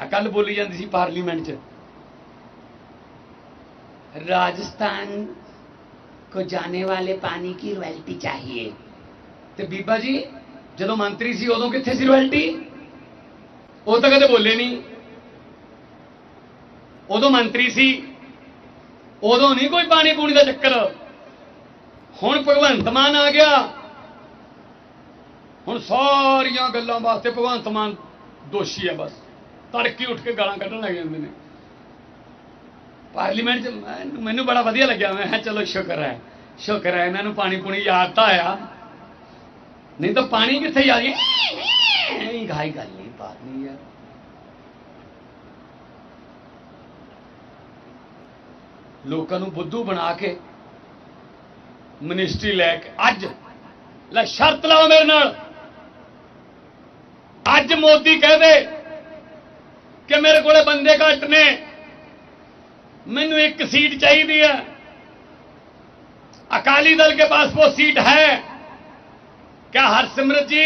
ਆ ਕੱਲ ਬੋਲੀ ਜਾਂਦੀ ਸੀ ਪਾਰਲੀਮੈਂਟ 'ਚ। ਰਾਜਸਥਾਨ ਕੋ ਜਾਣੇ ਵਾਲੇ ਪਾਣੀ की रॉयल्टी ਚਾਹੀਏ? ਤੇ ਬੀਬਾ ਜੀ, ਜਦੋਂ ਮੰਤਰੀ ਸੀ ਉਦੋਂ ਕਿੱਥੇ ਸੀ ਰॉयल्टी ਉਹ ਤਾਂ ਕਦੇ ਬੋਲੇ ਨਹੀਂ। ਉਦੋਂ ਮੰਤਰੀ ਸੀ, ਉਦੋਂ ਨਹੀਂ ਕੋਈ ਪਾਣੀ ਪੂਣੀ ਦਾ ਚੱਕਰ। ਹੁਣ ਭਗਵੰਤ ਮਾਨ ਆ ਗਿਆ। ਹੁਣ ਸਾਰੀਆਂ ਗੱਲਾਂ ਵਾਸਤੇ ਭਗਵੰਤ ਮਾਨ ਦੋਸ਼ੀ ਹੈ ਬਸ। ਤੜਕੇ ਉੱਠ ਕੇ ਗਾਲਾਂ ਕੱਢਣ ਲੱਗ ਜਾਂਦੇ ਨੇ। ਪਾਰਲੀਮੈਂਟ ਚ ਮੈਨੂੰ- ਬੜਾ ਵਧੀਆ ਲੱਗਿਆ। ਮੈਂ ਕਿਹਾ ਚਲੋ ਸ਼ੁਕਰ ਹੈ ਸ਼ੁਕਰ ਹੈ, ਇਹਨਾਂ ਨੂੰ ਪਾਣੀ ਪੂਣੀ ਯਾਦ ਤਾਂ ਆਇਆ। ਨਹੀਂ ਤਾਂ ਪਾਣੀ ਕਿੱਥੇ ਯਾਦ ਨਹੀਂ, ਗਾਈ ਗੱਲ ਨਹੀਂ, ਬਾਤ ਨਹੀਂ ਯਾਰ। ਲੋਕਾਂ ਨੂੰ ਬੁੱਧੂ ਬਣਾ ਕੇ ਮਿਨਿਸਟਰੀ ਲੈ ਕੇ ਅੱਜ, ਲੈ ਸ਼ਰਤ ਲਾਓ ਮੇਰੇ ਨਾਲ। ਅੱਜ ਮੋਦੀ ਕਹਦੇ ਕਿ ਮੇਰੇ ਕੋਲੇ ਬੰਦੇ ਘੱਟ ਨੇ ਮੈਨੂੰ ਇੱਕ सीट चाहिए है अकाली दल के पास वो सीट है क्या हरसिमरत जी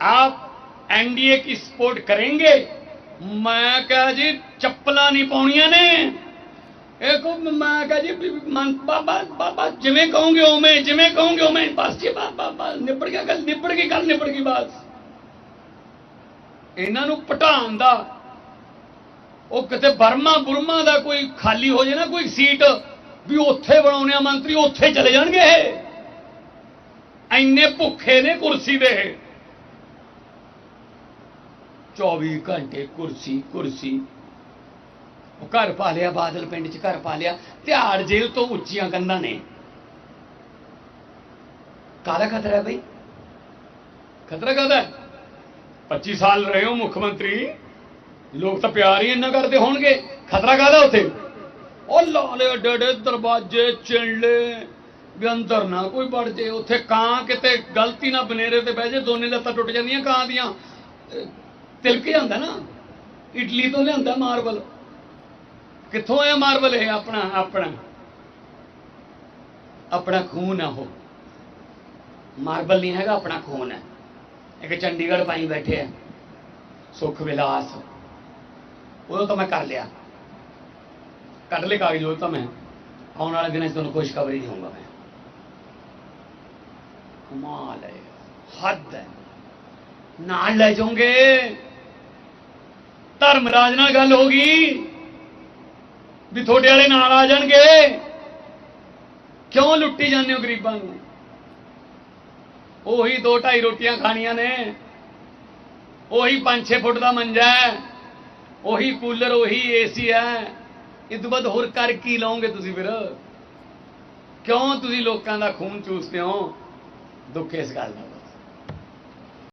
आप एनडीए की सपोर्ट करेंगे मैं कहा जी ਚੱਪਲਾਂ ਨਹੀਂ ਪਾਉਣੀਆਂ ਨੇ ਇਹ ਕੋ ਮੈਂ ਕਹਾ ਜੀ ਵੀ ਮਨ ਬਾਬਾ ਬਾਬਾ ਜਿਵੇਂ ਕਹੋਗੇ ਉਵੇਂ ਜਿਵੇਂ ਕਹੋਗੇ ਉਵੇਂ ਬਸ ਜੀ ਬਾਬਾ ਬਸ ਨਿਬੜ ਗਿਆ ਗੱਲ ਨਿਬੜ ਗਈ ਇਹਨਾਂ ਨੂੰ ਪਟਾਉਣ ਦਾ, ਉਹ ਕਿਤੇ ਬਰਮਾ ਬੁਰਮਾ ਦਾ ਕੋਈ ਖਾਲੀ ਹੋ ਜੇ ਨਾ ਕੋਈ ਸੀਟ, ਵੀ ਉੱਥੇ ਬਣਾਉਣੇ ਆ ਮੰਤਰੀ, ਉੱਥੇ ਚਲੇ ਜਾਣਗੇ ਇਹ। ਐਨੇ ਭੁੱਖੇ ਨੇ ਕੁਰਸੀ ਦੇ। 24 ਘੰਟੇ ਕੁਰਸੀ ਕੁਰਸੀ। ਉਹ ਘਰ ਪਾ ਲਿਆ, ਬਾਦਲ ਪਿੰਡ 'ਚ ਘਰ ਪਾ ਲਿਆ, ਤਿਹਾੜ ਜੇਲ੍ਹ ਤੋਂ ਉੱਚੀਆਂ ਕੰਧਾਂ ਨੇ। ਕਾਹਦਾ ਖਤਰਾ ਹੈ ਬਈ? ਖਤਰਾ ਕਾਹਦਾ ਹੈ? 25 ਸਾਲ ਰਹੇ ਹੋ ਮੁੱਖ ਮੰਤਰੀ। ਲੋਕ ਤਾਂ ਪਿਆਰ ਹੀ ਇੰਨਾ ਕਰਦੇ ਹੋਣਗੇ। ਖਤਰਾ ਕਾਹਦਾ ਉੱਥੇ? ਉਹ ਲਾਲੇ ਏਡੇ ਦਰਵਾਜ਼ੇ ਚਿੰਲੇ, ਵੀ ਅੰਦਰ ਨਾ ਕੋਈ ਵੜ ਜੇ। ਉੱਥੇ ਕਾਂ ਕਿਤੇ ਗਲਤੀ ਨਾ ਬਨੇਰੇ ਤੇ ਬਹਿ ਜੇ, ਦੋਨੇ ਲੱਤਾਂ ਟੁੱਟ ਜਾਂਦੀਆਂ ਕਾਂ ਦੀਆਂ। ਤਿਲਕ ਜਾਂਦਾ ਨਾ। ਇਟਲੀ ਤੋਂ ਲਿਆਂਦਾ ਮਾਰਬਲ ਕਿੱਥੋਂ ਆਇਆ ਮਾਰਬਲ ਇਹ ਆਪਣਾ ਆਪਣਾ? ਆਪਣਾ ਖੂਨ ਆ ਉਹ। ਮਾਰਬਲ ਨਹੀਂ ਹੈਗਾ, ਆਪਣਾ ਖੂਨ ਹੈ। ਇੱਕ ਚੰਡੀਗੜ੍ਹ ਪਾਈ ਬੈਠੇ ਆ, ਸੁਖ ਵਿਲਾਸ। ਉਦੋਂ ਤਾਂ ਮੈਂ ਕਰ ਲਿਆ। ਕੱਢ ਲੈ ਕਾਗਜ਼ ਉਹ ਤਾਂ ਮੈਂ ਆਉਣ ਵਾਲੇ ਦਿਨਾਂ 'ਚ ਤੁਹਾਨੂੰ ਖੁਸ਼ਖਬਰੀ ਦੇਵਾਂਗਾ ਮੈਂ। ਕਮਾਲ ਹੈ, ਹੱਦ ਹੈ। ਨਾਲ ਲੈ ਜਾਓਗੇ। ਧਰਮਰਾਜ ਨਾਲ ਗੱਲ ਹੋ ਗਈ ਵੀ ਤੁਹਾਡੇ ਵਾਲੇ ਨਾਲ ਆ ਜਾਣਗੇ। ਕਿਉਂ ਲੁੱਟੀ ਜਾਂਦੇ ਹੋ ਗਰੀਬਾਂ ਨੂੰ? ਉਹੀ ਦੋ ਢਾਈ ਰੋਟੀਆਂ ਖਾਣੀਆਂ ਨੇ। ਉਹੀ 5-6 ਫੁੱਟ ਦਾ ਮੰਜਾ ਹੈ। ਉਹੀ ਕੂਲਰ, ਉਹੀ ਏਸੀ ਹੈ। ਇਹ ਤੋਂ ਬਾਅਦ ਹੋਰ ਕਰ ਕੀ ਲਾਓਗੇ ਤੁਸੀਂ ਫਿਰ? ਕਿਉਂ ਤੁਸੀਂ ਲੋਕਾਂ ਦਾ ਖੂਨ ਚੂਸਦੇ ਹੋ? ਦੁੱਖ ਇਸ ਗੱਲ ਦਾ।